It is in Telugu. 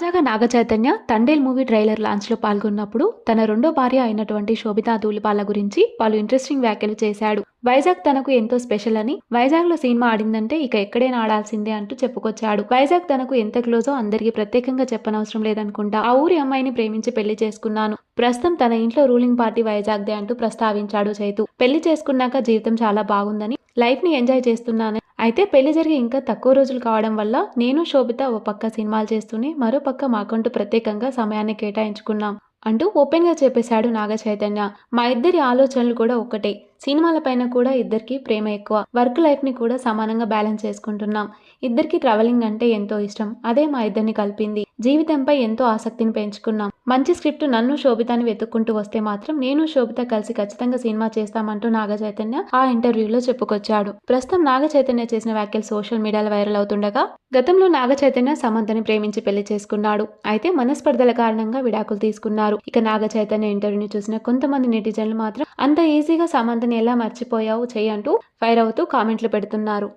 తాజాగా నాగ చైతన్య తండేల్ మూవీ ట్రైలర్ లాంచ్లో పాల్గొన్నప్పుడు తన రెండో భార్య అయినటువంటి శోభితా ధూళిపాల గురించి పలు ఇంట్రెస్టింగ్ వ్యాఖ్యలు చేశాడు. వైజాగ్ తనకు ఎంతో స్పెషల్ అని వైజాగ్లో సినిమా ఆడిందంటే ఇక ఎక్కడైనా ఆడాల్సిందే అంటూ చెప్పుకొచ్చాడు. వైజాగ్ తనకు ఎంత క్లోజో అందరికీ ప్రత్యేకంగా చెప్పనవసరం లేదనుకుంటా ఆ ఊరి అమ్మాయిని ప్రేమించి పెళ్ళి చేసుకున్నాను. ప్రస్తుతం తన ఇంట్లో రూలింగ్ పార్టీ వైజాగ్దే అంటూ ప్రస్తావించాడు చైతు. పెళ్ళి చేసుకున్నాక జీవితం చాలా బాగుందని లైఫ్ని ఎంజాయ్ చేస్తున్నాను అయితే పెళ్ళి జరిగి ఇంకా తక్కువ రోజులు కావడం వల్ల నేను శోభిత ఓ పక్క సినిమాలు చేస్తూనే మరో పక్క మాకంటూ ప్రత్యేకంగా సమయాన్ని కేటాయించుకున్నాం అంటూ ఓపెన్గా చెప్పేశాడు నాగ చైతన్య. మా ఇద్దరి ఆలోచనలు కూడా ఒకటే సినిమాలపైన కూడా ఇద్దరికి ప్రేమ ఎక్కువ. వర్క్ లైఫ్ని కూడా సమానంగా బ్యాలెన్స్ చేసుకుంటున్నాం. ఇద్దరికి ట్రావెలింగ్ అంటే ఎంతో ఇష్టం. అదే మా ఇద్దరిని కలిపింది. జీవితంపై ఎంతో ఆసక్తిని పెంచుకున్నాం. మంచి స్క్రిప్ట్ నన్ను శోభితాని వెతుక్కుంటూ వస్తే మాత్రం నేను శోభిత కలిసి ఖచ్చితంగా సినిమా చేస్తామంటూ నాగ చైతన్య ఆ ఇంటర్వ్యూలో చెప్పుకొచ్చాడు. ప్రస్తుతం నాగ చైతన్య చేసిన వ్యాఖ్యలు సోషల్ మీడియాలో వైరల్ అవుతుండగా గతంలో నాగ చైతన్య సమంతని ప్రేమించి పెళ్ళి చేసుకున్నాడు. అయితే మనస్పర్ధల కారణంగా విడాకులు తీసుకున్నారు. ఇక నాగ చైతన్య ఇంటర్వ్యూని చూసిన కొంతమంది నెటిజన్లు మాత్రం అంత ఈజీగా సమంతని ఎలా మర్చిపోయావు? చేయంటూ ఫైర్ అవుతూ కామెంట్లు పెడుతున్నారు.